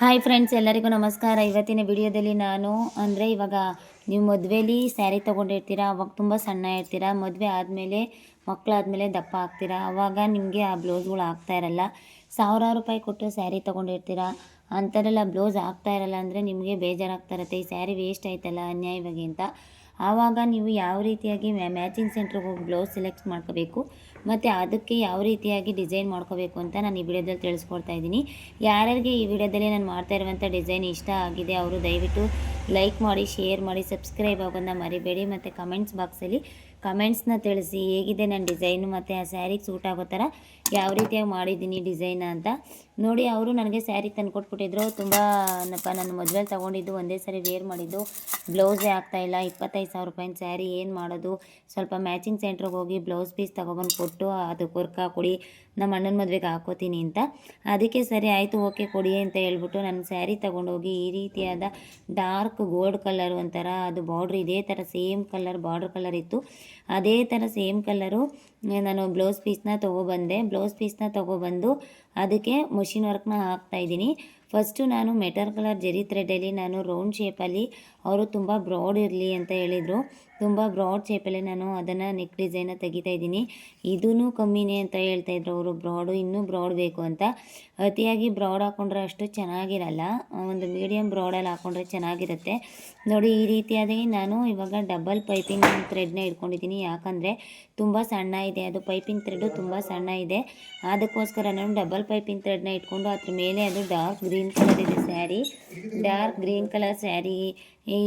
Hi friends, ಎಲ್ಲರಿಗೂ ನಮಸ್ಕಾರ. ಇವತ್ತಿನ ವಿಡಿಯೋದಲ್ಲಿ ನಾನು, ಅಂದರೆ ಇವಾಗ ನೀವು ಮದುವೆಲಿ ಸ್ಯಾರಿ ತೊಗೊಂಡಿರ್ತೀರ, ಅವಾಗ ತುಂಬ ಸಣ್ಣ ಇರ್ತೀರಾ, ಮದುವೆ ಆದಮೇಲೆ ಮಕ್ಕಳಾದಮೇಲೆ ದಪ್ಪ ಆಗ್ತೀರಾ? ಅವಾಗ ನಿಮಗೆ ಆ ಬ್ಲೌಸ್ಗಳು ಆಗ್ತಾ ಇರಲ್ಲ. ಸಾವಿರಾರು ರೂಪಾಯಿ ಕೊಟ್ಟು ಸ್ಯಾರಿ ತೊಗೊಂಡಿರ್ತೀರ? ಅಂಥದ್ದೆಲ್ಲ ಬ್ಲೌಸ್ ಆಗ್ತಾ ಇರಲ್ಲ ಅಂದರೆ ನಿಮಗೆ ಬೇಜಾರಾಗ್ತಾ ಇರುತ್ತೆ. ಈ ಸ್ಯಾರಿ ವೇಸ್ಟ್ ಆಯ್ತಲ್ಲ ಅನ್ಯಾಯವಾಗಿ ಅಂತ. ಆವಾಗ ನೀವು ಯಾವ ರೀತಿಯಾಗಿ ಮ್ಯಾಚಿಂಗ್ ಸೆಂಟ್ರಿಗೆ ಹೋಗಿ ಬ್ಲೌಸ್ ಸೆಲೆಕ್ಟ್ ಮಾಡ್ಕೋಬೇಕು, ಮತ್ತು ಅದಕ್ಕೆ ಯಾವ ರೀತಿಯಾಗಿ ಡಿಸೈನ್ ಮಾಡ್ಕೋಬೇಕು ಅಂತ ನಾನು ಈ ವಿಡಿಯೋದಲ್ಲಿ ತಿಳಿಸ್ಕೊಡ್ತಾ ಇದ್ದೀನಿ. ಯಾರ್ಯಾರಿಗೆ ಈ ವಿಡಿಯೋದಲ್ಲಿ ನಾನು ಮಾಡ್ತಾ ಇರುವಂಥ ಡಿಸೈನ್ ಇಷ್ಟ ಆಗಿದೆ, ಅವರು ದಯವಿಟ್ಟು ಲೈಕ್ ಮಾಡಿ, ಶೇರ್ ಮಾಡಿ, ಸಬ್ಸ್ಕ್ರೈಬ್ ಆಗೋದನ್ನ ಮರಿಬೇಡಿ, ಮತ್ತು ಕಮೆಂಟ್ಸ್ ಬಾಕ್ಸಲ್ಲಿ ಕಮೆಂಟ್ಸ್ನ ತಿಳಿಸಿ, ಹೇಗಿದೆ ನನ್ನ ಡಿಸೈನು ಮತ್ತು ಆ ಸ್ಯಾರಿಗೆ ಸೂಟ್ ಆಗೋ ಥರ ಯಾವ ರೀತಿಯಾಗಿ ಮಾಡಿದ್ದೀನಿ ಡಿಸೈನ್ ಅಂತ. ನೋಡಿ, ಅವರು ನನಗೆ ಸ್ಯಾರಿ ತಂದು ಕೊಟ್ಬಿಟ್ಟಿದ್ರು. ತುಂಬ ನನ್ನ ಮದುವೆಲಿ ತೊಗೊಂಡಿದ್ದು ಒಂದೇ ಸಾರಿ ವೇರ್ ಮಾಡಿದ್ದು. ಬ್ಲೌಸೇ ಆಗ್ತಾಯಿಲ್ಲ ಇಪ್ಪತ್ತೈದು ಸಾವಿರ ರೂಪಾಯಿನ ಸ್ಯಾರಿ ಏನು ಮಾಡೋದು? ಸ್ವಲ್ಪ ಮ್ಯಾಚಿಂಗ್ ಸೆಂಟ್ರಿಗೆ ಹೋಗಿ ಬ್ಲೌಸ್ ಪೀಸ್ ತೊಗೊಬಂದು ಕೊಟ್ಟು, ಅದಕ್ಕೆ ವರ್ಕ್ ಕೊಡಿ ನಮ್ಮ ಅಣ್ಣನ ಮದುವೆಗೆ ಹಾಕೋತೀನಿ ಅಂತ. ಅದಕ್ಕೆ ಸರಿ, ಆಯಿತು, ಓಕೆ, ಕೊಡಿ ಅಂತ ಹೇಳ್ಬಿಟ್ಟು ನನ್ನ ಸ್ಯಾರಿ ತೊಗೊಂಡೋಗಿ ಈ ರೀತಿಯಾದ ಡಾರ್ಕ್ ಗೋಲ್ಡ್ ಕಲರ್ ಒಂಥರ, ಅದು ಬಾರ್ಡ್ರ್ ಇದೇ ಥರ ಸೇಮ್ ಕಲರ್, ಬಾರ್ಡ್ರ್ ಕಲರ್ ಇತ್ತು. ಅದೇ ಥರ ಸೇಮ್ ಕಲರು ನಾನು ಬ್ಲೌಸ್ ಪೀಸ್ನ ತೊಗೊಬಂದೆ. ಬ್ಲೌಸ್ ಪೀಸ್ನ ತೊಗೊಬಂದು ಅದಕ್ಕೆ ಮಷಿನ್ ವರ್ಕ್ನ ಹಾಕ್ತಾಯಿದ್ದೀನಿ ಫಸ್ಟು ನಾನು ಮೆಟಲ್ ಕಲರ್ ಜರಿ ಥ್ರೆಡಲ್ಲಿ ನಾನು ರೌಂಡ್ ಶೇಪಲ್ಲಿ ಅವರು ತುಂಬ ಬ್ರಾಡ್ ಇರಲಿ ಅಂತ ಹೇಳಿದರು. ತುಂಬ ಬ್ರಾಡ್ ಶೇಪಲ್ಲೇ ನಾನು ಅದನ್ನು ನೆಕ್ ಡಿಸೈನ ತೆಗಿತಾ ಇದ್ದೀನಿ. ಇದೂ ಕಮ್ಮಿನೇ ಅಂತ ಹೇಳ್ತಾಯಿದ್ರು ಅವರು. ಬ್ರಾಡು, ಇನ್ನೂ ಬ್ರಾಡ್ ಬೇಕು ಅಂತ. ಅತಿಯಾಗಿ ಬ್ರಾಡ್ ಹಾಕ್ಕೊಂಡ್ರೆ ಅಷ್ಟು ಚೆನ್ನಾಗಿರಲ್ಲ. ಒಂದು ಮೀಡಿಯಮ್ ಬ್ರಾಡಲ್ಲಿ ಹಾಕ್ಕೊಂಡ್ರೆ ಚೆನ್ನಾಗಿರುತ್ತೆ. ನೋಡಿ, ಈ ರೀತಿಯಾಗಿ ನಾನು ಇವಾಗ ಡಬಲ್ ಪೈಪಿಂಗ್ ಥ್ರೆಡ್ನ ಇಟ್ಕೊಂಡಿದ್ದೀನಿ. ಯಾಕಂದರೆ ತುಂಬ ಸಣ್ಣ ಇದೆ. ಅದು ಪೈಪಿಂಗ್ ಥ್ರೆಡ್ ತುಂಬ ಸಣ್ಣ ಇದೆ. ಅದಕ್ಕೋಸ್ಕರ ನಾನು ಡಬಲ್ ಪೈಪಿಂಗ್ ಥ್ರೆಡ್ನ ಇಟ್ಕೊಂಡು ಅದ್ರ ಮೇಲೆ ಅದು ಡಾರ್ಕ್ ಗ್ರೀನ್ ಕಲರ್ ಇದೆ sari. Dark green colour sari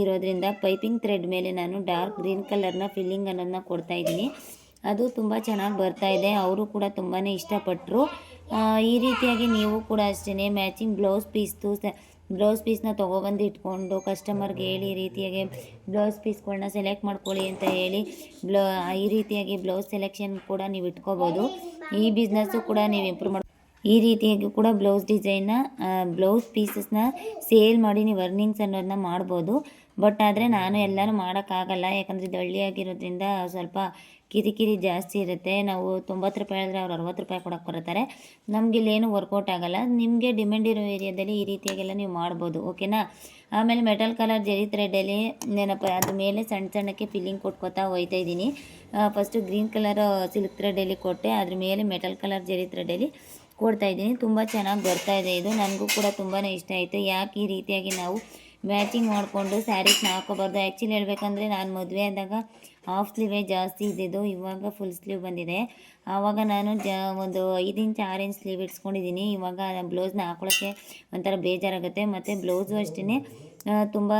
ಇರೋದ್ರಿಂದ ಪೈಪಿಂಗ್ ಥ್ರೆಡ್ ಮೇಲೆ ನಾನು ಡಾರ್ಕ್ ಗ್ರೀನ್ ಕಲರ್ನ ಫಿಲ್ಲಿಂಗ್ ಅನ್ನೋದನ್ನ ಕೊಡ್ತಾ ಇದ್ದೀನಿ. ಅದು ತುಂಬ ಚೆನ್ನಾಗಿ ಬರ್ತಾ ಇದೆ. ಅವರು ಕೂಡ ತುಂಬಾ ಇಷ್ಟಪಟ್ಟರು ಈ ರೀತಿಯಾಗಿ ನೀವು ಕೂಡ ಅಷ್ಟೇ ಮ್ಯಾಚಿಂಗ್ ಬ್ಲೌಸ್ ಪೀಸ್ದು ಬ್ಲೌಸ್ ಪೀಸ್ನ ತೊಗೊಬಂದು ಇಟ್ಕೊಂಡು ಕಸ್ಟಮರ್ಗೆ ಹೇಳಿ ಈ ರೀತಿಯಾಗಿ ಬ್ಲೌಸ್ ಪೀಸ್ಗಳನ್ನ ಸೆಲೆಕ್ಟ್ ಮಾಡ್ಕೊಳ್ಳಿ ಅಂತ ಹೇಳಿ ಬ್ಲೌ, ಈ ರೀತಿಯಾಗಿ ಬ್ಲೌಸ್ ಸೆಲೆಕ್ಷನ್ ಕೂಡ ನೀವು ಇಟ್ಕೋಬೋದು. ಈ ಬಿಸ್ನೆಸ್ಸು ಕೂಡ ನೀವು ಇಂಪ್ರೂವ್ ಮಾಡಿ, ಈ ರೀತಿಯಾಗಿ ಕೂಡ ಬ್ಲೌಸ್ ಡಿಸೈನ್ನ ಬ್ಲೌಸ್ ಪೀಸಸ್ನ ಸೇಲ್ ಮಾಡಿ ನೀವು ಅರ್ನಿಂಗ್ಸ್ ಅನ್ನೋದನ್ನ ಮಾಡ್ಬೋದು. ಬಟ್ ಆದರೆ ನಾನು ಎಲ್ಲನೂ ಮಾಡೋಕ್ಕಾಗಲ್ಲ. ಯಾಕಂದರೆ ಇದು ಹಳ್ಳಿಯಾಗಿರೋದ್ರಿಂದ ಸ್ವಲ್ಪ ಕಿರಿಕಿರಿ ಜಾಸ್ತಿ ಇರುತ್ತೆ. ನಾವು ತೊಂಬತ್ತು ರೂಪಾಯಿ ಹೇಳಿದ್ರೆ ಅವ್ರು ಅರವತ್ತು ರೂಪಾಯಿ ಕೊಡೋಕೆ ಬರುತ್ತಾರೆ ನಮಗೆ ಇಲ್ಲೇನು ವರ್ಕೌಟ್ ಆಗೋಲ್ಲ. ನಿಮಗೆ ಡಿಮ್ಯಾಂಡ್ ಇರೋ ಏರಿಯಾದಲ್ಲಿ ಈ ರೀತಿಯಾಗೆಲ್ಲ ನೀವು ಮಾಡ್ಬೋದು. ಓಕೆನಾ ಆಮೇಲೆ ಮೆಟಲ್ ಕಲರ್ ಜರಿ ಥ್ರೆಡಲ್ಲಿ ಏನಪ್ಪ ಅದ್ರ ಮೇಲೆ ಸಣ್ಣ ಸಣ್ಣಕ್ಕೆ ಫಿಲ್ಲಿಂಗ್ ಕೊಟ್ಕೋತಾ ಹೋಯ್ತಾ ಇದ್ದೀನಿ. ಫಸ್ಟು ಗ್ರೀನ್ ಕಲರ್ ಸಿಲ್ಕ್ ಥ್ರೆಡಲ್ಲಿ ಕೊಟ್ಟೆ. ಅದ್ರ ಮೇಲೆ ಮೆಟಲ್ ಕಲರ್ ಜರಿ ಥ್ರೆಡಲ್ಲಿ ಕೊಡ್ತಾ ಇದ್ದೀನಿ. ತುಂಬ ಚೆನ್ನಾಗಿ ಬರ್ತಾ ಇದೆ ಇದು. ನನಗೂ ಕೂಡ ತುಂಬಾ ಇಷ್ಟ ಆಯಿತು. ಯಾಕೆ ಈ ರೀತಿಯಾಗಿ ನಾವು ಮ್ಯಾಚಿಂಗ್ ಮಾಡಿಕೊಂಡು ಸ್ಯಾರೀಸ್ನ ಹಾಕೋಬಾರ್ದು. ಆ್ಯಕ್ಚುಲಿ ಹೇಳ್ಬೇಕಂದ್ರೆ ನಾನು ಮದುವೆ ಆದಾಗ ಹಾಫ್ ಸ್ಲೀವೇ ಜಾಸ್ತಿ ಇದ್ದಿದ್ದು, ಇವಾಗ ಫುಲ್ ಸ್ಲೀವ್ ಬಂದಿದೆ. ಆವಾಗ ನಾನು ಜ, ಒಂದು ಐದು ಇಂಚ್, ಆರು ಇಂಚ್ ಸ್ಲೀವ್ ಇಟ್ಸ್ಕೊಂಡಿದ್ದೀನಿ. ಇವಾಗ ಬ್ಲೌಸ್ನ ಹಾಕೊಳ್ಳೋಕ್ಕೆ ಒಂಥರ ಬೇಜಾರಾಗುತ್ತೆ. ಮತ್ತು ಬ್ಲೌಸು ಅಷ್ಟೇ ತುಂಬ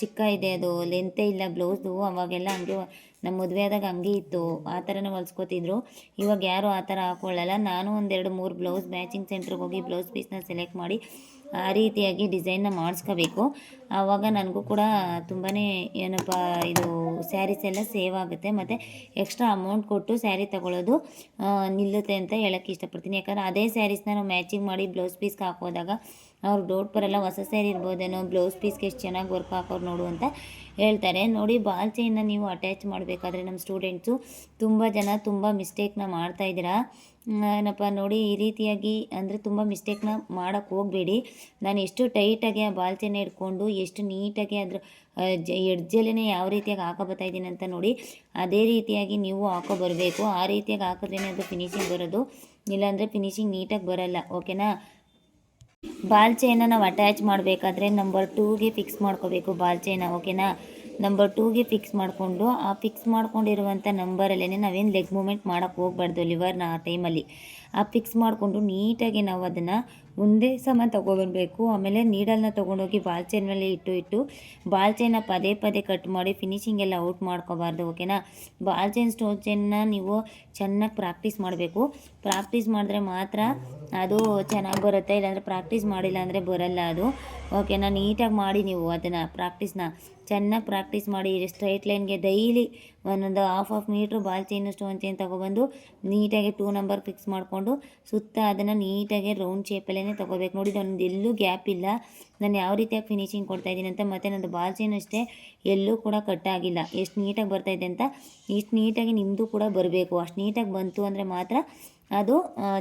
ಚಿಕ್ಕ ಇದೆ ಅದು. ಲೆಂತೇ ಇಲ್ಲ ಬ್ಲೌಸು ಅವಾಗೆಲ್ಲ ಹಂಗೆ ನಮ್ಮ ಮದುವೆ ಆದಾಗ ಹಂಗೆ ಇತ್ತು. ಆ ಥರನೇ ಹೊಲ್ಸ್ಕೊತಿದ್ರು. ಇವಾಗ ಯಾರೂ ಆ ಥರ ಹಾಕ್ಕೊಳ್ಳಲ್ಲ ನಾನು ಒಂದೆರಡು ಮೂರು ಬ್ಲೌಸ್ ಮ್ಯಾಚಿಂಗ್ ಸೆಂಟ್ರಿಗೆ ಹೋಗಿ ಬ್ಲೌಸ್ ಪೀಸ್ನ ಸೆಲೆಕ್ಟ್ ಮಾಡಿ ಆ ರೀತಿಯಾಗಿ ಡಿಸೈನ್ನ ಮಾಡಿಸ್ಕೋಬೇಕು. ಆವಾಗ ನನಗೂ ಕೂಡ ತುಂಬಾ ಏನಪ್ಪ ಇದು ಸ್ಯಾರೀಸ್ ಎಲ್ಲ ಸೇವ್ ಆಗುತ್ತೆ. ಮತ್ತು ಎಕ್ಸ್ಟ್ರಾ ಅಮೌಂಟ್ ಕೊಟ್ಟು ಸ್ಯಾರಿ ತಗೊಳ್ಳೋದು ನಿಲ್ಲುತ್ತೆ ಅಂತ ಹೇಳೋಕ್ಕೆ ಇಷ್ಟಪಡ್ತೀನಿ. ಯಾಕಂದರೆ ಅದೇ ಸ್ಯಾರೀಸ್ನ ನಾವು ಮ್ಯಾಚಿಂಗ್ ಮಾಡಿ ಬ್ಲೌಸ್ ಪೀಸ್ಗೆ ಹಾಕೋದಾಗ ಅವ್ರು ಡೌಟ್ ಬರಲ್ಲ, ಹೊಸ ಸ್ಯಾರಿ ಇರ್ಬೋದೇನೋ, ಬ್ಲೌಸ್ ಪೀಸ್ಗೆ ಎಷ್ಟು ಚೆನ್ನಾಗಿ ವರ್ಕ್ ಹಾಕೋರು ನೋಡು ಅಂತ ಹೇಳ್ತಾರೆ. ನೋಡಿ, ಬಾಲ್ ಚೈನ್ನ ನೀವು ಅಟ್ಯಾಚ್ ಮಾಡಬೇಕಾದ್ರೆ ನಮ್ಮ ಸ್ಟೂಡೆಂಟ್ಸು ತುಂಬ ಜನ ತುಂಬ ಮಿಸ್ಟೇಕ್ನ ಮಾಡ್ತಾಯಿದ್ದೀರಾ ಏನಪ್ಪ ನೋಡಿ, ಈ ರೀತಿಯಾಗಿ ಅಂದರೆ ತುಂಬ ಮಿಸ್ಟೇಕ್ನ ಮಾಡೋಕ್ಕೆ ಹೋಗಬೇಡಿ. ನಾನು ಎಷ್ಟು ಟೈಟಾಗಿ ಆ ಬಾಲ್ಚೆನ ಇಟ್ಕೊಂಡು ಎಷ್ಟು ನೀಟಾಗಿ ಅದ್ರ ಜ ಎಡ್ಜಲ್ಲೇ ಯಾವ ರೀತಿಯಾಗಿ ಹಾಕೋ ಬರ್ತಾಯಿದ್ದೀನಿ ಅಂತ ನೋಡಿ, ಅದೇ ರೀತಿಯಾಗಿ ನೀವು ಹಾಕೋ ಬರಬೇಕು. ಆ ರೀತಿಯಾಗಿ ಹಾಕಿದ್ರೇ ಅದು ಫಿನಿಶಿಂಗ್ ಬರೋದು. ಇಲ್ಲಾಂದರೆ ಫಿನಿಶಿಂಗ್ ನೀಟಾಗಿ ಬರೋಲ್ಲ. ಓಕೆನಾ ಬಾಲ್ ಚೈನ ನಾವು ಅಟ್ಯಾಚ್ ಮಾಡಬೇಕಾದ್ರೆ ನಂಬರ್ ಟೂಗೆ ಫಿಕ್ಸ್ ಮಾಡ್ಕೋಬೇಕು ಬಾಲ್ ಚೈನ. ಓಕೆನಾ ನಂಬರ್ ಟೂಗೆ ಫಿಕ್ಸ್ ಮಾಡಿಕೊಂಡು, ಆ ಫಿಕ್ಸ್ ಮಾಡಿಕೊಂಡಿರುವಂಥ ನಂಬರಲ್ಲೇ ನಾವೇನು ಲೆಗ್ ಮೂಮೆಂಟ್ ಮಾಡೋಕ್ಕೆ ಹೋಗ್ಬಾರ್ದು ಲಿವರ್ನ ಆ ಟೈಮಲ್ಲಿ ಆ ಫಿಕ್ಸ್ ಮಾಡಿಕೊಂಡು ನೀಟಾಗಿ ನಾವು ಅದನ್ನು ಒಂದೇ ಸಮ ತೊಗೊಬಂದಬೇಕು ಆಮೇಲೆ ನೀಡಲ್ನ ತೊಗೊಂಡೋಗಿ ಬಾಲ್ ಚೈನ್ ಮೇಲೆ ಇಟ್ಟು ಇಟ್ಟು ಬಾಲ್ ಚೈನ ಪದೇ ಪದೇ ಕಟ್ ಮಾಡಿ ಫಿನಿಶಿಂಗ್ ಎಲ್ಲ ಔಟ್ ಮಾಡ್ಕೋಬಾರ್ದು ಓಕೆನಾ ಬಾಲ್ ಚೈನ್ ಸ್ಟೋನ್ ಚೈನ್ನ ನೀವು ಚೆನ್ನಾಗಿ ಪ್ರಾಕ್ಟೀಸ್ ಮಾಡಬೇಕು. ಪ್ರಾಕ್ಟೀಸ್ ಮಾಡಿದ್ರೆ ಮಾತ್ರ ಅದು ಚೆನ್ನಾಗಿ ಬರುತ್ತೆ, ಇಲ್ಲಾಂದರೆ ಪ್ರಾಕ್ಟೀಸ್ ಮಾಡಿಲ್ಲ ಅಂದರೆ ಬರಲ್ಲ ಅದು ಓಕೆನಾ ನೀಟಾಗಿ ಮಾಡಿ ನೀವು ಅದನ್ನು ಪ್ರಾಕ್ಟೀಸ್ನ ಚೆನ್ನಾಗಿ ಪ್ರಾಕ್ಟೀಸ್ ಮಾಡಿ ಸ್ಟ್ರೈಟ್ ಲೈನ್ಗೆ ಡೈಲಿ ಒಂದೊಂದು half half metre ball chain stone chain ತೊಗೊಬಂದು ನೀಟಾಗಿ ಟೂ ನಂಬರ್ ಫಿಕ್ಸ್ ಮಾಡಿಕೊಂಡು ಸುತ್ತ ಅದನ್ನು ನೀಟಾಗಿ ರೌಂಡ್ ಶೇಪಲ್ಲೇ ತೊಗೋಬೇಕು. ನೋಡಿ ಒಂದು ಎಲ್ಲೂ ಗ್ಯಾಪ್ ಇಲ್ಲ. ನಾನು ಯಾವ ರೀತಿಯಾಗಿ ಫಿನಿಶಿಂಗ್ ಕೊಡ್ತಾಯಿದ್ದೀನಿ ಅಂತ ಮತ್ತು ನನ್ನದು ಬಾಲ್ ಚೈನ್ ಅಷ್ಟೇ ಎಲ್ಲೂ ಕೂಡ ಕಟ್ಟಾಗಿಲ್ಲ ಎಷ್ಟು ನೀಟಾಗಿ ಬರ್ತಾಯಿದೆ ಅಂತ ಇಷ್ಟು ನೀಟಾಗಿ ನಿಮ್ಮದು ಕೂಡ ಬರಬೇಕು. ಅಷ್ಟು ನೀಟಾಗಿ ಬಂತು ಅಂದರೆ ಮಾತ್ರ ಅದು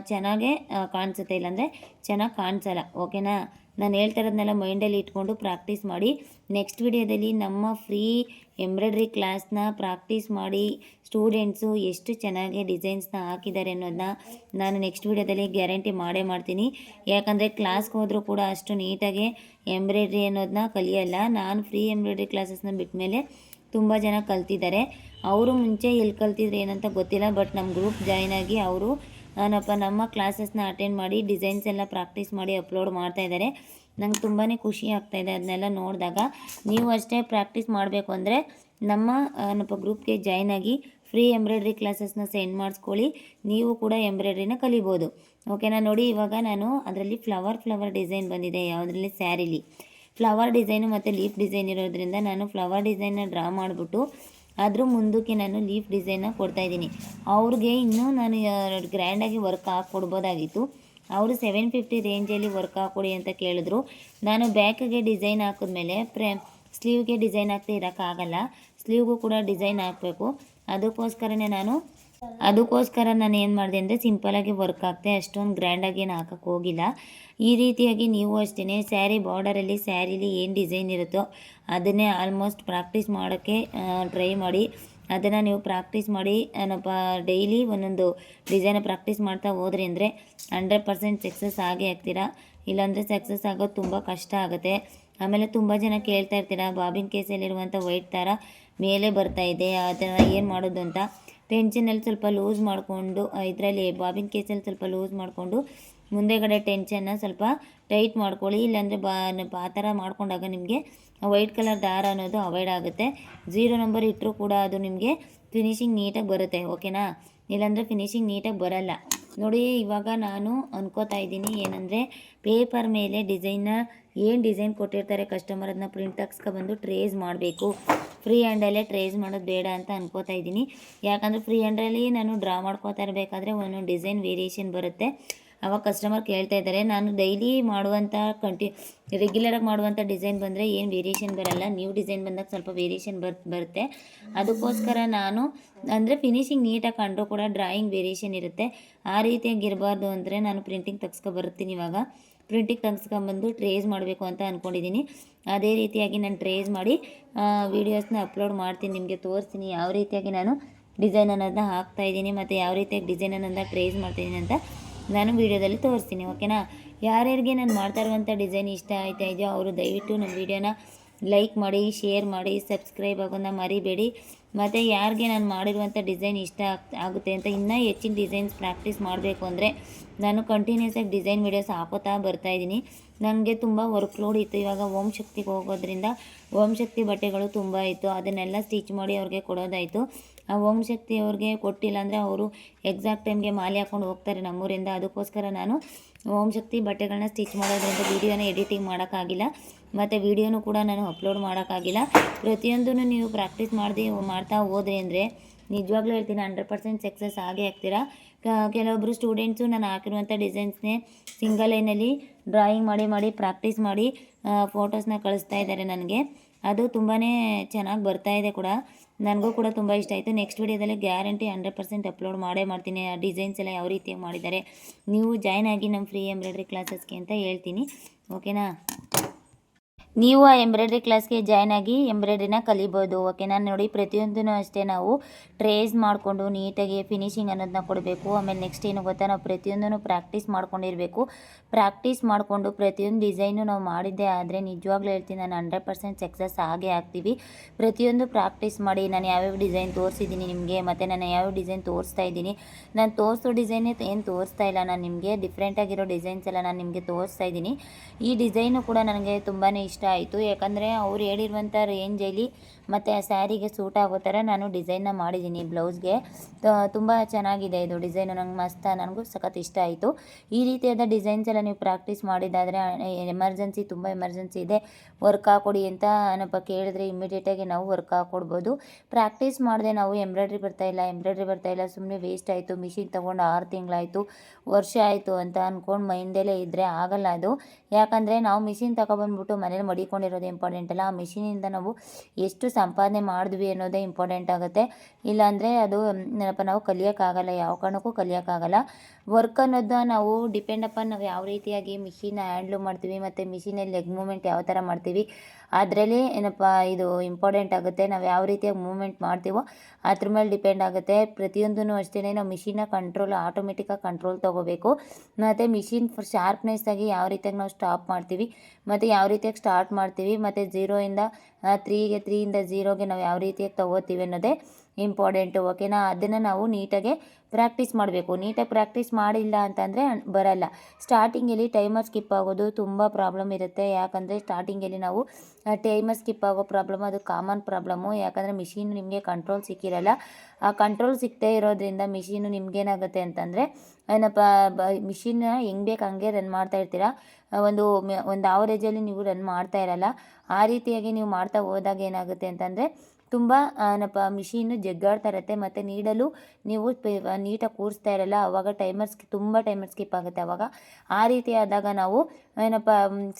ಚೆನ್ನಾಗೇ ಕಾಣಿಸುತ್ತೆ. ಇಲ್ಲಾಂದರೆ ಚೆನ್ನಾಗಿ ಕಾಣಿಸಲ್ಲ. ಓಕೆನಾ ನಾನು ಹೇಳ್ತಾ ಇರೋದನ್ನೆಲ್ಲ ಮೈಂಡಲ್ಲಿ ಇಟ್ಕೊಂಡು ಪ್ರಾಕ್ಟೀಸ್ ಮಾಡಿ ನೆಕ್ಸ್ಟ್ ವಿಡಿಯೋದಲ್ಲಿ ನಮ್ಮ ಫ್ರೀ ಎಂಬ್ರಾಯ್ಡ್ರಿ ಕ್ಲಾಸ್ನ ಪ್ರಾಕ್ಟೀಸ್ ಮಾಡಿ ಸ್ಟೂಡೆಂಟ್ಸು ಎಷ್ಟು ಚೆನ್ನಾಗಿ ಡಿಸೈನ್ಸ್ನ ಹಾಕಿದ್ದಾರೆ ಅನ್ನೋದನ್ನ ನಾನು ನೆಕ್ಸ್ಟ್ ವಿಡಿಯೋದಲ್ಲಿ ಗ್ಯಾರಂಟಿ ಮಾಡೇ ಮಾಡ್ತೀನಿ. ಯಾಕಂದರೆ ಕ್ಲಾಸ್ಗೆ ಹೋದರೂ ಕೂಡ ಅಷ್ಟು ನೀಟಾಗಿ ಎಂಬ್ರಾಯ್ಡ್ರಿ ಅನ್ನೋದನ್ನ ಕಲಿಯಲ್ಲ. ನಾನು ಫ್ರೀ ಎಂಬ್ರಾಯ್ಡ್ರಿ ಕ್ಲಾಸಸ್ನ ಬಿಟ್ಮೇಲೆ ತುಂಬ ಜನ ಕಲ್ತಿದ್ದಾರೆ. ಅವರು ಮುಂಚೆ ಎಲ್ಲಿ ಕಲ್ತಿದ್ರು ಏನಂತ ಗೊತ್ತಿಲ್ಲ, ಬಟ್ ನಮ್ಮ ಗ್ರೂಪ್ ಜಾಯ್ನ್ ಆಗಿ ಅವರು ನಾನಪ್ಪ, ನಮ್ಮ ಕ್ಲಾಸಸ್ನ ಅಟೆಂಡ್ ಮಾಡಿ ಡಿಸೈನ್ಸ್ ಎಲ್ಲ ಪ್ರಾಕ್ಟೀಸ್ ಮಾಡಿ ಅಪ್ಲೋಡ್ ಮಾಡ್ತಾ ಇದ್ದಾರೆ. ನಂಗೆ ತುಂಬಾ ಖುಷಿ ಆಗ್ತಾಯಿದೆ ಅದನ್ನೆಲ್ಲ ನೋಡಿದಾಗ. ನೀವು ಅಷ್ಟೇ ಪ್ರಾಕ್ಟೀಸ್ ಮಾಡಬೇಕು ಅಂದರೆ ನಮ್ಮ ಏನಪ್ಪ ಗ್ರೂಪ್ಗೆ ಜಾಯ್ನ್ ಆಗಿ ಫ್ರೀ ಎಂಬ್ರಾಯ್ಡ್ರಿ ಕ್ಲಾಸಸ್ನ ಸೆಂಡ್ ಮಾಡಿಸ್ಕೊಳ್ಳಿ. ನೀವು ಕೂಡ ಎಂಬ್ರಾಯ್ಡ್ರಿನ ಕಲಿಬೋದು. ಓಕೆನಾ ನೋಡಿ, ಇವಾಗ ನಾನು ಅದರಲ್ಲಿ ಫ್ಲವರ್ ಫ್ಲವರ್ ಡಿಸೈನ್ ಬಂದಿದೆ. ಯಾವುದರಲ್ಲಿ? ಸ್ಯಾರಿಲಿ ಫ್ಲವರ್ ಡಿಸೈನು ಮತ್ತು ಲೀಫ್ ಡಿಸೈನ್ ಇರೋದ್ರಿಂದ ನಾನು ಫ್ಲವರ್ ಡಿಸೈನ್ನ ಡ್ರಾ ಮಾಡಿಬಿಟ್ಟು ಅದ್ರ ಮುಂದಕ್ಕೆ ನಾನು ಲೀಫ್ ಡಿಸೈನ್ನ ಕೊಡ್ತಾಯಿದ್ದೀನಿ ಅವ್ರಿಗೆ ಇನ್ನೂ ನಾನು ಗ್ರ್ಯಾಂಡಾಗಿ ವರ್ಕ್ ಹಾಕ್ಕೊಡ್ಬೋದಾಗಿತ್ತು ಅವರು ಸೆವೆನ್ ಫಿಫ್ಟಿ ರೇಂಜಲ್ಲಿ ವರ್ಕ್ ಹಾಕ್ಕೊಡಿ ಅಂತ ಕೇಳಿದ್ರು. ನಾನು ಬ್ಯಾಕಿಗೆ ಡಿಸೈನ್ ಹಾಕಿದ್ಮೇಲೆ ಪ್ರೆ ಸ್ಲೀವ್ಗೆ ಡಿಸೈನ್ ಹಾಕ್ತಾ ಇರೋಕ್ಕಾಗಲ್ಲ. ಸ್ಲೀವ್ಗೂ ಕೂಡ ಡಿಸೈನ್ ಹಾಕಬೇಕು. ಅದಕ್ಕೋಸ್ಕರನೇ ನಾನು ಅದಕ್ಕೋಸ್ಕರ ನಾನು ಏನು ಮಾಡಿದೆ ಅಂದರೆ ಸಿಂಪಲಾಗಿ ವರ್ಕ್ ಆಗ್ತೆ ಅಷ್ಟೊಂದು ಗ್ರ್ಯಾಂಡಾಗಿ ಏನು ಹಾಕೋಕ್ಕೆ ಹೋಗಿಲ್ಲ. ಈ ರೀತಿಯಾಗಿ ನೀವು ಅಷ್ಟೇ ಸ್ಯಾರಿ ಬಾರ್ಡರಲ್ಲಿ ಸ್ಯಾರಿಲಿ ಏನು ಡಿಸೈನ್ ಇರುತ್ತೋ ಅದನ್ನೇ ಆಲ್ಮೋಸ್ಟ್ ಪ್ರಾಕ್ಟೀಸ್ ಮಾಡೋಕ್ಕೆ ಟ್ರೈ ಮಾಡಿ. ಅದನ್ನು ನೀವು ಪ್ರಾಕ್ಟೀಸ್ ಮಾಡಿ, ಏನಪ್ಪ ಡೈಲಿ ಒಂದೊಂದು ಡಿಸೈನ ಪ್ರಾಕ್ಟೀಸ್ ಮಾಡ್ತಾ ಹೋದ್ರಿ ಅಂದರೆ ಹಂಡ್ರೆಡ್ ಪರ್ಸೆಂಟ್ ಸಕ್ಸಸ್ ಆಗೇ ಆಗ್ತೀರಾ? ಇಲ್ಲಾಂದರೆ ಸಕ್ಸಸ್ ಆಗೋದು ತುಂಬ ಕಷ್ಟ ಆಗುತ್ತೆ. ಆಮೇಲೆ ತುಂಬ ಜನ ಕೇಳ್ತಾ ಇರ್ತೀರಾ, ಬಾಬಿನ್ ಕೇಸಲ್ಲಿರುವಂಥ ವೈಟ್ ಥರ ಮೇಲೆ ಬರ್ತಾ ಇದೆ ಅದನ್ನು ಏನು ಮಾಡೋದು ಅಂತ. ಟೆನ್ಷನಲ್ಲಿ ಸ್ವಲ್ಪ ಲೂಸ್ ಮಾಡಿಕೊಂಡು ಇದರಲ್ಲಿ ಬಾಬಿನ್ ಕೇಸಲ್ಲಿ ಸ್ವಲ್ಪ ಲೂಸ್ ಮಾಡಿಕೊಂಡು, ಮುಂದೆಗಡೆ ಟೆನ್ಷನ್ನ ಸ್ವಲ್ಪ ಟೈಟ್ ಮಾಡ್ಕೊಳ್ಳಿ. ಇಲ್ಲಾಂದರೆ ಬಾ ಆ ಥರ ಮಾಡ್ಕೊಂಡಾಗ ನಿಮಗೆ ವೈಟ್ ಕಲರ್ ದಾರ ಅನ್ನೋದು ಅವಾಯ್ಡ್ ಆಗುತ್ತೆ. ಝೀರೋ ನಂಬರ್ ಇಟ್ಟರೂ ಕೂಡ ಅದು ನಿಮಗೆ ಫಿನಿಶಿಂಗ್ ನೀಟಾಗಿ ಬರುತ್ತೆ, ಓಕೆನಾ? ಇಲ್ಲಾಂದರೆ ಫಿನಿಶಿಂಗ್ ನೀಟಾಗಿ ಬರಲ್ಲ. ನೋಡಿ, ಇವಾಗ ನಾನು ಅನ್ಕೋತಾ ಇದ್ದೀನಿ ಏನಂದರೆ ಪೇಪರ್ ಮೇಲೆ ಡಿಸೈನ್ನ ಏನು ಡಿಸೈನ್ ಕೊಟ್ಟಿರ್ತಾರೆ ಕಸ್ಟಮರ್ ಅದನ್ನ ಪ್ರಿಂಟ್ ಬಂದು ಟ್ರೇಸ್ ಮಾಡಬೇಕು. ಫ್ರೀ ಹ್ಯಾಂಡಲ್ಲೇ ಟ್ರೇಸ್ ಮಾಡೋದು ಬೇಡ ಅಂತ ಅನ್ಕೋತಾ ಇದ್ದೀನಿ. ಯಾಕಂದರೆ ಫ್ರೀ ಹ್ಯಾಂಡಲ್ಲಿ ನಾನು ಡ್ರಾ ಮಾಡ್ಕೋತಾ ಇರಬೇಕಾದ್ರೆ ಒಂದೊಂದು ಡಿಸೈನ್ ವೇರಿಯೇಷನ್ ಬರುತ್ತೆ. ಅವಾಗ ಕಸ್ಟಮರ್ ಕೇಳ್ತಾ ಇದ್ದಾರೆ ನಾನು ಡೈಲಿ ಮಾಡುವಂಥ ಕಂಟಿ ರೆಗ್ಯುಲರಾಗಿ ಮಾಡುವಂಥ ಡಿಸೈನ್ ಬಂದರೆ ಏನು ವೇರಿಯೇಷನ್ ಬರಲ್ಲ. ನ್ಯೂ ಡಿಸೈನ್ ಬಂದಾಗ ಸ್ವಲ್ಪ ವೇರಿಯೇಷನ್ ಬರ್, ಬರುತ್ತೆ. ಅದಕ್ಕೋಸ್ಕರ ನಾನು, ಅಂದರೆ ಫಿನಿಶಿಂಗ್ ನೀಟಾಗಿ ಕಂಡ್ರೂ ಕೂಡ ಡ್ರಾಯಿಂಗ್ ವೇರಿಯೇಷನ್ ಇರುತ್ತೆ. ಆ ರೀತಿಯಾಗಿ ಇರಬಾರ್ದು ಅಂದರೆ ನಾನು ಪ್ರಿಂಟಿಂಗ್ ತಗ್ಸ್ಕೊ ಬರ್ತೀನಿ ಇವಾಗ. ಪ್ರಿಂಟಿಂಗ್ ತೆಗ್ಸ್ಕೊಂಬಂದು ಟ್ರೇಸ್ ಮಾಡಬೇಕು ಅಂತ ಅಂದ್ಕೊಂಡಿದ್ದೀನಿ ಅದೇ ರೀತಿಯಾಗಿ ನಾನು ಟ್ರೇಸ್ ಮಾಡಿ ವೀಡಿಯೋಸ್ನ ಅಪ್ಲೋಡ್ ಮಾಡ್ತೀನಿ. ನಿಮಗೆ ತೋರಿಸ್ತೀನಿ ಯಾವ ರೀತಿಯಾಗಿ ನಾನು ಡಿಸೈನ್ ಅನ್ನೋದನ್ನ ಹಾಕ್ತಾಯಿದ್ದೀನಿ ಮತ್ತು ಯಾವ ರೀತಿಯಾಗಿ ಡಿಸೈನ್ ಅನ್ನೋದನ್ನ ಟ್ರೇಸ್ ಮಾಡ್ತಾಯಿದ್ದೀನಿ ಅಂತ. ನಾನು ವೀಡಿಯೋದಲ್ಲಿ ತೋರಿಸ್ತೀನಿ, ಓಕೆನಾ? ಯಾರ್ಯಾರಿಗೆ ನಾನು ಮಾಡ್ತಾ ಇರುವಂಥ ಡಿಸೈನ್ ಇಷ್ಟ ಆಯ್ತಾ ಇದೆಯೋ ಅವರು ದಯವಿಟ್ಟು ನಮ್ಮ ವೀಡಿಯೋನ ಲೈಕ್ ಮಾಡಿ, ಶೇರ್ ಮಾಡಿ, ಸಬ್ಸ್ಕ್ರೈಬ್ ಆಗೋದನ್ನ ಮರಿಬೇಡಿ. ಮತ್ತು ಯಾರಿಗೆ ನಾನು ಮಾಡಿರುವಂಥ ಡಿಸೈನ್ ಇಷ್ಟ ಆಗುತ್ತೆ ಅಂತ ಇನ್ನೂ ಹೆಚ್ಚಿನ ಡಿಸೈನ್ಸ್ ಪ್ರಾಕ್ಟೀಸ್ ಮಾಡಬೇಕು ಅಂದರೆ ನಾನು ಕಂಟಿನ್ಯೂಸ್ ಆಗಿ ಡಿಸೈನ್ ವೀಡಿಯೋಸ್ ಹಾಕೋತಾ ಬರ್ತಾಯಿದ್ದೀನಿ ನನಗೆ ತುಂಬ ವರ್ಕ್ ಲೋಡ್ ಇತ್ತು. ಇವಾಗ ಓಂ ಶಕ್ತಿಗೆ ಹೋಗೋದ್ರಿಂದ ಓಂ ಶಕ್ತಿ ಬಟ್ಟೆಗಳು ತುಂಬ ಇತ್ತು. ಅದನ್ನೆಲ್ಲ ಸ್ಟಿಚ್ ಮಾಡಿ ಅವ್ರಿಗೆ ಕೊಡೋದಾಯಿತು. ಆ ಓಂ ಶಕ್ತಿ ಅವ್ರಿಗೆ ಕೊಟ್ಟಿಲ್ಲ ಅಂದರೆ ಅವರು ಎಕ್ಸಾಕ್ಟ್ ಟೈಮ್ಗೆ ಮಾಲೆ ಹಾಕೊಂಡು ಹೋಗ್ತಾರೆ ನಮ್ಮೂರಿಂದ. ಅದಕ್ಕೋಸ್ಕರ ನಾನು ಓಂ ಶಕ್ತಿ ಬಟ್ಟೆಗಳನ್ನ ಸ್ಟಿಚ್ ಮಾಡೋದ್ರಿಂದ ವೀಡಿಯೋನ ಎಡಿಟಿಂಗ್ ಮಾಡೋಕ್ಕಾಗಿಲ್ಲ. ಮತ್ತು ವೀಡಿಯೋನು ಕೂಡ ನಾನು ಅಪ್ಲೋಡ್ ಮಾಡೋಕ್ಕಾಗಿಲ್ಲ. ಪ್ರತಿಯೊಂದೂ ನೀವು ಪ್ರಾಕ್ಟೀಸ್ ಮಾಡಿದೆ ಮಾಡ್ತಾ ಹೋದ್ರೆ ಅಂದರೆ ನಿಜವಾಗ್ಲೂ ಹೇಳ್ತೀನಿ ಹಂಡ್ರೆಡ್ ಪರ್ಸೆಂಟ್ ಸಕ್ಸಸ್ ಆಗೇ ಆಗ್ತೀರಾ. ಕೆಲವೊಬ್ಬರು ಸ್ಟೂಡೆಂಟ್ಸು ನಾನು ಹಾಕಿರುವಂಥ ಡಿಸೈನ್ಸ್ನೇ ಸಿಂಗಲ್ ಲೈನಲ್ಲಿ ಡ್ರಾಯಿಂಗ್ ಮಾಡಿ ಮಾಡಿ ಪ್ರಾಕ್ಟೀಸ್ ಮಾಡಿ ಫೋಟೋಸ್ನ ಕಳಿಸ್ತಾ ಇದ್ದಾರೆ ನನಗೆ. ಅದು ತುಂಬಾ ಚೆನ್ನಾಗಿ ಬರ್ತಾ ಇದೆ ಕೂಡ. ನನಗೂ ಕೂಡ ತುಂಬ ಇಷ್ಟ ಆಯಿತು. ನೆಕ್ಸ್ಟ್ ವೀಡಿಯೋದಲ್ಲಿ ಗ್ಯಾರಂಟಿ ಹಂಡ್ರೆಡ್ ಪರ್ಸೆಂಟ್ ಅಪ್ಲೋಡ್ ಮಾಡೇ ಮಾಡ್ತೀನಿ. ಆ ಡಿಸೈನ್ಸ್ ಎಲ್ಲ ಯಾವ ರೀತಿ ಮಾಡಿದ್ದಾರೆ. ನೀವು ಜಾಯ್ನ್ ಆಗಿ ನಮ್ಮ ಫ್ರೀ ಎಂಬ್ರಾಯ್ಡ್ರಿ ಕ್ಲಾಸಸ್ಗೆ ಅಂತ ಹೇಳ್ತೀನಿ. ಓಕೆನಾ ನೀವು ಆ ಎಂಬ್ರಾಯ್ಡ್ರಿ ಕ್ಲಾಸ್ಗೆ ಜಾಯ್ನ್ ಆಗಿ ಎಂಬ್ರಾಯ್ಡ್ರಿನ ಕಲಿಬೋದು ಓಕೆನಾ ನೋಡಿ ಪ್ರತಿಯೊಂದೂ ಅಷ್ಟೇ ನಾವು ಟ್ರೇಸ್ ಮಾಡಿಕೊಂಡು ನೀಟಾಗಿ ಫಿನಿಶಿಂಗ್ ಅನ್ನೋದನ್ನ ಕೊಡಬೇಕು. ಆಮೇಲೆ ನೆಕ್ಸ್ಟ್ ಏನು ಗೊತ್ತಾ? ನಾವು ಪ್ರತಿಯೊಂದನ್ನು ಪ್ರಾಕ್ಟೀಸ್ ಮಾಡ್ಕೊಂಡಿರಬೇಕು. ಪ್ರಾಕ್ಟೀಸ್ ಮಾಡಿಕೊಂಡು ಪ್ರತಿಯೊಂದು ಡಿಸೈನು ನಾವು ಮಾಡಿದ್ದೆ ಆದರೆ ನಿಜವಾಗ್ಲೂ ಹೇಳ್ತೀನಿ ನಾನು ಹಂಡ್ರೆಡ್ ಪರ್ಸೆಂಟ್ ಸಕ್ಸಸ್ ಆಗೇ ಆಗ್ತೀವಿ. ಪ್ರತಿಯೊಂದು ಪ್ರಾಕ್ಟೀಸ್ ಮಾಡಿ ನಾನು ಯಾವ್ಯಾವ ಡಿಸೈನ್ ತೋರಿಸಿದ್ದೀನಿ ನಿಮಗೆ, ಮತ್ತು ನಾನು ಯಾವ ಡಿಸೈನ್ ತೋರಿಸ್ತಾ ಇದ್ದೀನಿ. ನಾನು ತೋರಿಸೋ ಡಿಸೈನ್ ಏನು ತೋರಿಸ್ತಾ ಇಲ್ಲ ನಾನು ನಿಮಗೆ ಡಿಫ್ರೆಂಟಾಗಿರೋ ಡಿಸೈನ್ಸ್ ಎಲ್ಲ ನಾನು ನಿಮಗೆ ತೋರಿಸ್ತಾ ಇದ್ದೀನಿ. ಈ ಡಿಸೈನು ಕೂಡ ನನಗೆ ತುಂಬಾ ಇಷ್ಟ ಆಯಿತು ಯಾಕಂದರೆ ಅವ್ರು ಹೇಳಿರುವಂಥ ರೇಂಜಲ್ಲಿ ಮತ್ತು ಆ ಸ್ಯಾರಿಗೆ ಸೂಟ್ ಆಗೋ ಥರ ನಾನು ಡಿಸೈನ್ನ ಮಾಡಿದ್ದೀನಿ ಬ್ಲೌಸ್ಗೆ ತುಂಬ ಚೆನ್ನಾಗಿದೆ ಇದು ಡಿಸೈನು ನಂಗೆ ಮಸ್ತ, ನನಗೂ ಸಖತ್ ಇಷ್ಟ ಆಯಿತು. ಈ ರೀತಿಯಾದ ಡಿಸೈನ್ಸ್ ಎಲ್ಲ ನೀವು ಪ್ರಾಕ್ಟೀಸ್ ಮಾಡಿದ್ದಾದರೆ ಎಮರ್ಜೆನ್ಸಿ ತುಂಬ ಎಮರ್ಜೆನ್ಸಿ ಇದೆ. ವರ್ಕ್ ಹಾಕೊಡಿ ಅಂತ ಏನಪ್ಪ ಕೇಳಿದ್ರೆ ಇಮಿಡಿಯೇಟಾಗಿ ನಾವು ವರ್ಕ್ ಹಾಕ್ಕೊಡ್ಬೋದು ಪ್ರಾಕ್ಟೀಸ್ ಮಾಡಿದೆ ನಾವು ಎಂಬ್ರಾಯ್ಡ್ರಿ ಬರ್ತಾಯಿಲ್ಲ ಎಂಬ್ರಾಯ್ಡ್ರಿ ಬರ್ತಾಯಿಲ್ಲ ಸುಮ್ಮನೆ ವೇಸ್ಟ್ ಆಯಿತು. ಮಿಷಿನ್ ತೊಗೊಂಡು ಆರು ತಿಂಗಳಾಯಿತು, ವರ್ಷ ಆಯಿತು ಅಂತ ಅಂದ್ಕೊಂಡು ಮೈಂಡಲ್ಲೇ ಇದ್ದರೆ ಆಗಲ್ಲ ಅದು. ಯಾಕಂದರೆ ನಾವು ಮಿಷಿನ್ ತಗೊಬಂದ್ಬಿಟ್ಟು ಮನೇಲಿ ಮಡಿಕೊಂಡಿರೋದು ಇಂಪಾರ್ಟೆಂಟ್ ಅಲ್ಲ? ಆ ಮಿಷಿನಿಂದ ನಾವು ಎಷ್ಟು ಸಂಪಾದನೆ ಮಾಡಿದ್ವಿ ಅನ್ನೋದೇ ಇಂಪಾರ್ಟೆಂಟ್ ಆಗುತ್ತೆ. ಇಲ್ಲಾಂದರೆ ಅದು ಏನಪ್ಪ, ನಾವು ಕಲಿಯೋಕ್ಕಾಗಲ್ಲ, ಯಾವ ಕಾರಣಕ್ಕೂ ಕಲಿಯೋಕ್ಕಾಗಲ್ಲ. ವರ್ಕ್ ಅನ್ನೋದನ್ನ ನಾವು ಡಿಪೆಂಡ್ ಅಪಾನ್ ನಾವು ಯಾವ ರೀತಿಯಾಗಿ ಮಿಷಿನ್ನ ಹ್ಯಾಂಡ್ಲು ಮಾಡ್ತೀವಿ, ಮತ್ತು ಮಿಷಿನಲ್ಲಿ ಲೆಗ್ ಮೂಮೆಂಟ್ ಯಾವ ಥರ ಮಾಡ್ತೀವಿ, ಅದರಲ್ಲಿ ಏನಪ್ಪ, ಇದು ಇಂಪಾರ್ಟೆಂಟ್ ಆಗುತ್ತೆ. ನಾವು ಯಾವ ರೀತಿಯಾಗಿ ಮೂವ್ಮೆಂಟ್ ಮಾಡ್ತೀವೋ, ಅದ್ರ ಮೇಲೆ ಡಿಪೆಂಡ್ ಆಗುತ್ತೆ. ಪ್ರತಿಯೊಂದೂ ಅಷ್ಟೇ ನಾವು ಮಿಷಿನ ಕಂಟ್ರೋಲ್ ಆಟೋಮೆಟಿಕ್ಕಾಗಿ ಕಂಟ್ರೋಲ್ ತೊಗೋಬೇಕು. ಮತ್ತು ಮಿಷಿನ್ ಶಾರ್ಪ್ನೆಸ್ ಆಗಿ ಯಾವ ರೀತಿಯಾಗಿ ನಾವು ಸ್ಟಾಪ್ ಮಾಡ್ತೀವಿ, ಮತ್ತು ಯಾವ ರೀತಿಯಾಗಿ ಸ್ಟಾರ್ಟ್ ಮಾಡ್ತೀವಿ, ಮತ್ತು ಜೀರೋಯಿಂದ ತ್ರೀಗೆ ತ್ರೀಯಿಂದ ಜೀರೋಗೆ ನಾವು ಯಾವ ರೀತಿಯಾಗಿ ತೊಗೋತೀವಿ ಅನ್ನೋದೇ ಇಂಪಾರ್ಟೆಂಟು ಓಕೆನಾ ಅದನ್ನು ನಾವು ನೀಟಾಗಿ ಪ್ರಾಕ್ಟೀಸ್ ಮಾಡಬೇಕು. ನೀಟಾಗಿ ಪ್ರಾಕ್ಟೀಸ್ ಮಾಡಿಲ್ಲ ಅಂತಂದರೆ ಬರಲ್ಲ. ಸ್ಟಾರ್ಟಿಂಗಲ್ಲಿ ಟೈಮರ್ ಸ್ಕಿಪ್ ಆಗೋದು ತುಂಬ ಪ್ರಾಬ್ಲಮ್ ಇರುತ್ತೆ. ಯಾಕಂದರೆ ಸ್ಟಾರ್ಟಿಂಗಲ್ಲಿ ನಾವು ಟೈಮರ್ ಸ್ಕಿಪ್ ಆಗೋ ಪ್ರಾಬ್ಲಮ್, ಅದು ಕಾಮನ್ ಪ್ರಾಬ್ಲಮ್ಮು ಯಾಕಂದರೆ ಮಿಷಿನ್ ನಿಮಗೆ ಕಂಟ್ರೋಲ್ ಸಿಕ್ಕಿರಲ್ಲ. ಆ ಕಂಟ್ರೋಲ್ ಸಿಗ್ತೇ ಇರೋದ್ರಿಂದ ಮಿಷಿನು ನಿಮ್ಗೇನಾಗುತ್ತೆ ಅಂತಂದರೆ, ಏನಪ್ಪ ಮಿಷಿನ್ನ ಹೆಂಗೆ ಬೇಕು ಹಂಗೆ ರನ್ ಮಾಡ್ತಾ ಇರ್ತೀರಾ. ಒಂದು ಒಂದು ಆವರೇಜಲ್ಲಿ ನೀವು ರನ್ ಮಾಡ್ತಾ ಇರಲ್ಲ. ಆ ರೀತಿಯಾಗಿ ನೀವು ಮಾಡ್ತಾ ಹೋದಾಗ ಏನಾಗುತ್ತೆ ಅಂತಂದರೆ ತುಂಬ ಏನಪ್ಪ, ಮಿಷಿನ್ನು ಜಗ್ಗಾಡ್ತಾ ಇರುತ್ತೆ. ಮತ್ತು ನೀಡಲು ನೀವು ನೀಟಾಗಿ ಕೂರಿಸ್ತಾ ಇರಲ್ಲ. ಆವಾಗ ಟೈಮರ್ ಸ್ಕಿ, ತುಂಬ ಟೈಮರ್ ಸ್ಕಿಪ್ ಆಗುತ್ತೆ ಆವಾಗ ಆ ರೀತಿ ಆದಾಗ ನಾವು, ಏನಪ್ಪ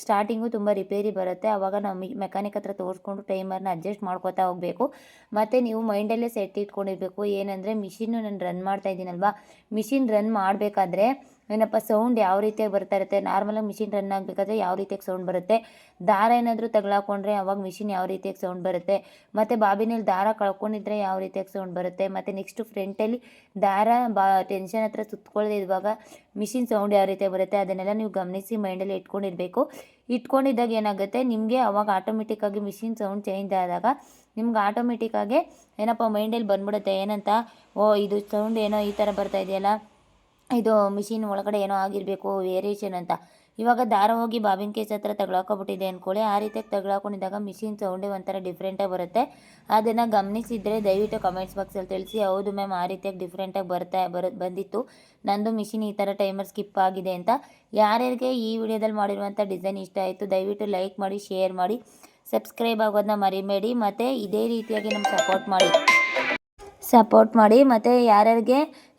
ಸ್ಟಾರ್ಟಿಂಗು ತುಂಬ ರಿಪೇರಿ ಬರುತ್ತೆ. ಆವಾಗ ನಾವು ಮಿ, ಮೆಕ್ಯಾನಿಕ್ ಹತ್ರ ತೋರಿಸ್ಕೊಂಡು ಟೈಮರ್ನ ಅಡ್ಜಸ್ಟ್ ಮಾಡ್ಕೋತಾ ಹೋಗಬೇಕು. ಮತ್ತು ನೀವು ಮೈಂಡಲ್ಲೇ ಸೆಟ್ ಇಟ್ಕೊಂಡಿರಬೇಕು. ಏನಂದರೆ, ಮಿಷಿನ್ನು ನಾನು ರನ್ ಮಾಡ್ತಾ ಇದ್ದೀನಲ್ವಾ? ಮಿಷಿನ್ ರನ್ ಮಾಡಬೇಕಾದ್ರೆ ಏನಪ್ಪ ಸೌಂಡ್ ಯಾವ ರೀತಿಯಾಗಿ ಬರ್ತಾ ಇರುತ್ತೆ? ನಾರ್ಮಲಾಗಿ ಮಿಷಿನ್ ರನ್ ಆಗಬೇಕಾದ್ರೆ ಯಾವ ರೀತಿಯಾಗಿ ಸೌಂಡ್ ಬರುತ್ತೆ? ದಾರ ಏನಾದರೂ ತಗಲಾಕೊಂಡ್ರೆ ಅವಾಗ ಮಿಷಿನ್ ಯಾವ ರೀತಿಯಾಗಿ ಸೌಂಡ್ ಬರುತ್ತೆ? ಮತ್ತು ಬಾಬಿನಲ್ಲಿ ದಾರ ಕಳ್ಕೊಂಡಿದ್ರೆ ಯಾವ ರೀತಿಯಾಗಿ ಸೌಂಡ್ ಬರುತ್ತೆ? ಮತ್ತು ನೆಕ್ಸ್ಟು ಫ್ರಂಟಲ್ಲಿ ದಾರ ಬಾ ಟೆನ್ಷನ್ ಹತ್ರ ಸುತ್ತಕೊಳ್ಳದೆ ಇರುವಾಗ ಮಿಷಿನ್ ಸೌಂಡ್ ಯಾವ ರೀತಿಯಾಗಿ ಬರುತ್ತೆ? ಅದನ್ನೆಲ್ಲ ನೀವು ಗಮನಿಸಿ ಮೈಂಡಲ್ಲಿ ಇಟ್ಕೊಂಡಿರಬೇಕು. ಇಟ್ಕೊಂಡಿದ್ದಾಗ ಏನಾಗುತ್ತೆ? ನಿಮಗೆ ಅವಾಗ ಆಟೋಮೆಟಿಕ್ಕಾಗಿ ಮಿಷಿನ್ ಸೌಂಡ್ ಚೇಂಜ್ ಆದಾಗ ನಿಮ್ಗೆ ಆಟೋಮೆಟಿಕ್ಕಾಗಿ ಏನಪ್ಪ ಮೈಂಡಲ್ಲಿ ಬಂದ್ಬಿಡುತ್ತೆ, ಏನಂತ, ಓ, ಇದು ಸೌಂಡ್ ಏನೋ ಈ ಥರ ಬರ್ತಾ ಇದೆಯಲ್ಲ? ಇದು ಮಿಷಿನ್ ಒಳಗಡೆ ಏನೋ ಆಗಿರಬೇಕು ವೇರಿಯೇಷನ್ ಅಂತ. ಇವಾಗ ದಾರ ಹೋಗಿ ಬಾಬಿನ್ ಕೇಸ್ ಹತ್ರ ಬಿಟ್ಟಿದೆ ಅಂದ್ಕೊಳ್ಳಿ ಆ ರೀತಿಯಾಗಿ ತಗೊಳಕೊಂಡಿದ್ದಾಗ ಮಿಷಿನ್ ಸೌಂಡೇ ಒಂಥರ ಡಿಫ್ರೆಂಟಾಗಿ ಬರುತ್ತೆ. ಅದನ್ನು ಗಮನಿಸಿದರೆ ದಯವಿಟ್ಟು ಕಮೆಂಟ್ಸ್ ಬಾಕ್ಸಲ್ಲಿ ತಿಳಿಸಿ. ಹೌದು ಮ್ಯಾಮ್ ಆ ರೀತಿಯಾಗಿ ಡಿಫ್ರೆಂಟಾಗಿ ಬರ್ತಾ, ಬರ, ಬಂದಿತ್ತು. ನಂದು ಮಿಷಿನ್ ಈ ಥರ ಟೈಮರ್ ಸ್ಕಿಪ್ ಆಗಿದೆ ಅಂತ. ಯಾರ್ಯಾರಿಗೆ ಈ ವಿಡಿಯೋದಲ್ಲಿ ಮಾಡಿರುವಂಥ ಡಿಸೈನ್ ಇಷ್ಟ ಆಯಿತು, ದಯವಿಟ್ಟು ಲೈಕ್ ಮಾಡಿ ಶೇರ್ ಮಾಡಿ. ಸಬ್ಸ್ಕ್ರೈಬ್ ಆಗೋದನ್ನ ಮರಿಬೇಡಿ. ಮತ್ತು ಇದೇ ರೀತಿಯಾಗಿ ನಮ್ಗೆ ಸಪೋರ್ಟ್ ಮಾಡಿ. ಸಪೋರ್ಟ್ ಮಾಡಿ. ಮತ್ತು ಯಾರ್ಯಾರಿಗೆ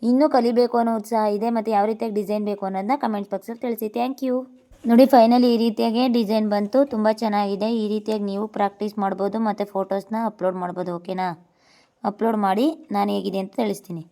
ಇನ್ನೂ ಕಲಿಬೇಕು ಅನ್ನೋ ಉತ್ಸಾಹ ಇದೆ ಮತ್ತು ಯಾವ ರೀತಿಯಾಗಿ ಡಿಸೈನ್ ಬೇಕು ಅನ್ನೋದನ್ನ ಕಮೆಂಟ್ ಬಾಕ್ಸಲ್ಲಿ ತಿಳಿಸಿ. ಥ್ಯಾಂಕ್ ಯು ನೋಡಿ ಫೈನಲಿ ಈ ರೀತಿಯಾಗಿ ಡಿಸೈನ್ ಬಂತು. ತುಂಬ ಚೆನ್ನಾಗಿದೆ. ಈ ರೀತಿಯಾಗಿ ನೀವು ಪ್ರಾಕ್ಟೀಸ್ ಮಾಡ್ಬೋದು ಮತ್ತು ಫೋಟೋಸ್ನ ಅಪ್ಲೋಡ್ ಮಾಡ್ಬೋದು ಓಕೆನಾ ಅಪ್ಲೋಡ್ ಮಾಡಿ ನಾನು ಹೇಗಿದೆ ಅಂತ ತಿಳಿಸ್ತೀನಿ.